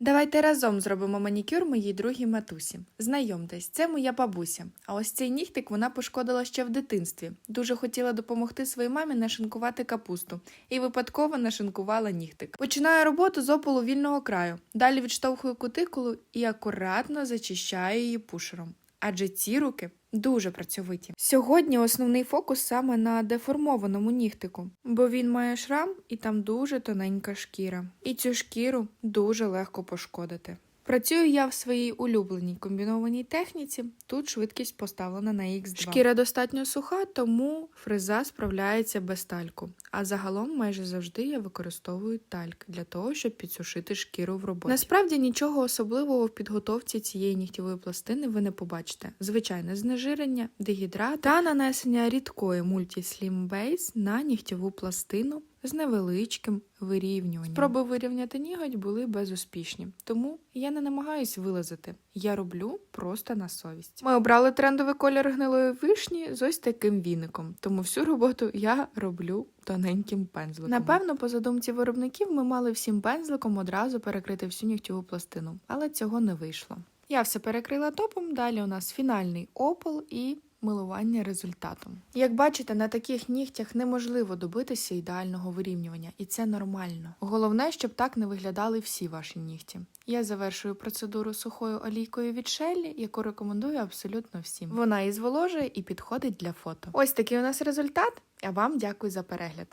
Давайте разом зробимо манікюр моїй другій матусі. Знайомтесь, це моя бабуся. А ось цей нігтик вона пошкодила ще в дитинстві. Дуже хотіла допомогти своїй мамі нашинкувати капусту і випадково нашинкувала нігтик. Починаю роботу з опалу вільного краю. Далі відштовхую кутикулу і акуратно зачищаю її пушером. Адже ці руки дуже працьовиті. Сьогодні основний фокус саме на деформованому нігтику, бо він має шрам і там дуже тоненька шкіра. І цю шкіру дуже легко пошкодити. Працюю я в своїй улюбленій комбінованій техніці. Тут швидкість поставлена на X2. Шкіра достатньо суха, тому фреза справляється без тальку. А загалом майже завжди я використовую тальк для того, щоб підсушити шкіру в роботі. Насправді нічого особливого в підготовці цієї нігтєвої пластини ви не побачите. Звичайне знежирення, дегідрат та нанесення рідкої мультіслім бейс на нігтєву пластину з невеличким вирівнюванням. Спроби вирівняти ніготь були безуспішні, тому я не намагаюсь вилазити. Я роблю просто на совість. Ми обрали трендовий колір гнилої вишні з ось таким віником, тому всю роботу я роблю тоненьким пензликом. Напевно, по задумці виробників ми мали всім пензликом одразу перекрити всю нігтєву пластину, але цього не вийшло. Я все перекрила топом. Далі у нас фінальний опал і милування результатом. Як бачите, на таких нігтях неможливо добитися ідеального вирівнювання, і це нормально. Головне, щоб так не виглядали всі ваші нігті. Я завершую процедуру сухою олійкою від Шеллі, яку рекомендую абсолютно всім. Вона і зволожує, і підходить для фото. Ось такий у нас результат. А вам дякую за перегляд.